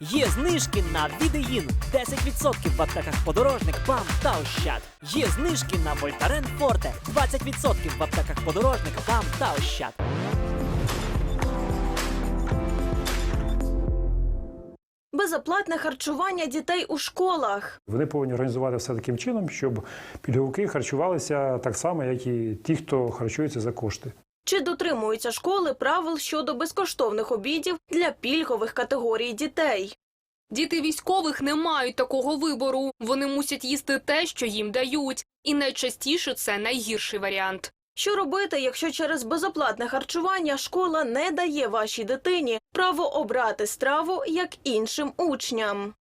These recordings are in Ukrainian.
Є знижки на Відеїн 10% в аптеках подорожник, ПАМ та Ощад. Є знижки на Вольтарен Форте 20% в аптеках подорожник, ПАМ та Ощад. Безоплатне харчування дітей у школах. Вони повинні організувати все таким чином, щоб пільговики харчувалися так само, як і ті, хто харчується за кошти. Чи дотримуються школи правил щодо безкоштовних обідів для пільгових категорій дітей? Діти військових не мають такого вибору. Вони мусять їсти те, що їм дають, і найчастіше це найгірший варіант. Що робити, якщо через безоплатне харчування школа не дає вашій дитині право обрати страву як іншим учням?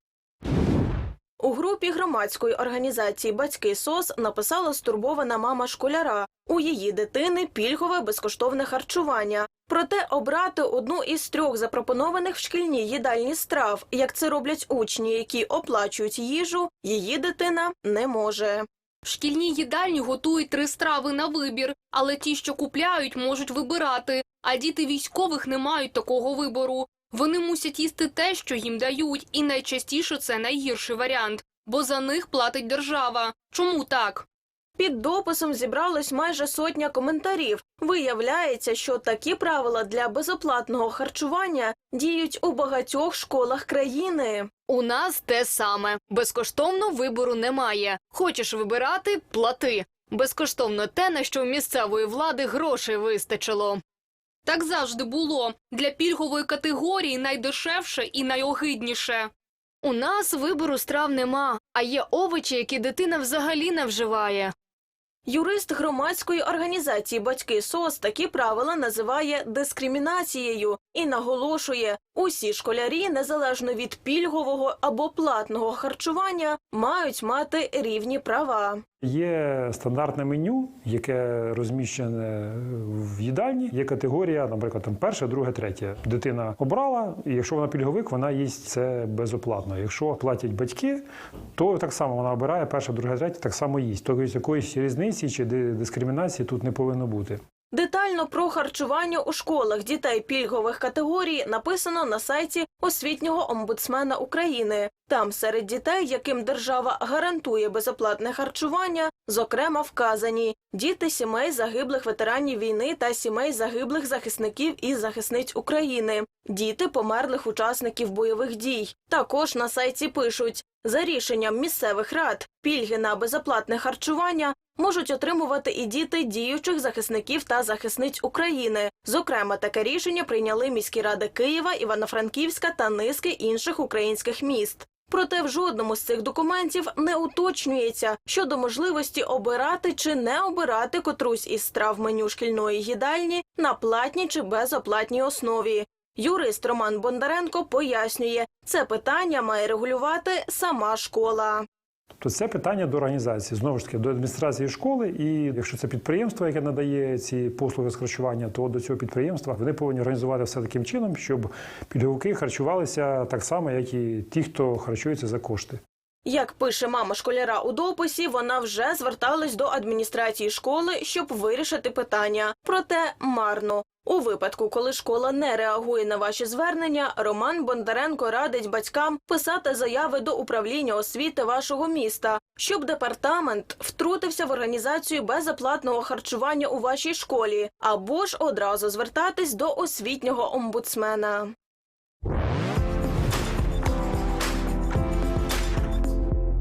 У групі громадської організації Батьки СОС написала стурбована мама школяра. У її дитини пільгове безкоштовне харчування. Проте обрати одну із трьох запропонованих в шкільній їдальні страв, як це роблять учні, які оплачують їжу, її дитина не може. В шкільній їдальні готують три страви на вибір, але ті, що купляють, можуть вибирати. А діти військових не мають такого вибору. Вони мусять їсти те, що їм дають, і найчастіше це найгірший варіант, бо за них платить держава. Чому так? Під дописом зібралось майже сотня коментарів. Виявляється, що такі правила для безоплатного харчування діють у багатьох школах країни. У нас те саме. Безкоштовно вибору немає. Хочеш вибирати плати. Безкоштовно те, на що у місцевої влади грошей вистачило. Так завжди було. Для пільгової категорії найдешевше і найогидніше. У нас вибору страв нема, а є овочі, які дитина взагалі не вживає. Юрист громадської організації Батьки СОС такі правила називає дискримінацією і наголошує, усі школярі, незалежно від пільгового або платного харчування, мають мати рівні права. Є стандартне меню, яке розміщене в їдальні. Є категорія, наприклад, там перша, друге, третя. Дитина обрала, і якщо вона пільговик, вона їсть це безоплатно. Якщо платять батьки, то так само вона обирає перша, друге, третя, так само їсть. Тобто якоїсь різниці чи ди- дискримінації тут не повинно бути. Детально про харчування у школах дітей пільгових категорій написано на сайті освітнього омбудсмена України. Там серед дітей, яким держава гарантує безоплатне харчування, зокрема вказані діти сімей загиблих ветеранів війни та сімей загиблих захисників і захисниць України, діти померлих учасників бойових дій. Також на сайті пишуть за рішенням місцевих рад пільги на безоплатне харчування можуть отримувати і діти діючих захисників та захисниць України. Зокрема, таке рішення прийняли міські ради Києва, Івано-Франківська та низки інших українських міст. Проте в жодному з цих документів не уточнюється щодо можливості обирати чи не обирати котрусь із страв меню шкільної їдальні на платній чи безоплатній основі. Юрист Роман Бондаренко пояснює, це питання має регулювати сама школа. Тобто це питання до організації, знову ж таки, до адміністрації школи. І якщо це підприємство, яке надає ці послуги з харчування, то до цього підприємства вони повинні організувати все таким чином, щоб підгуки харчувалися так само, як і ті, хто харчується за кошти. Як пише мама школяра у дописі, вона вже зверталась до адміністрації школи, щоб вирішити питання. Проте марно. У випадку, коли школа не реагує на ваші звернення, Роман Бондаренко радить батькам писати заяви до управління освіти вашого міста, щоб департамент втрутився в організацію безоплатного харчування у вашій школі, або ж одразу звертатись до освітнього омбудсмена.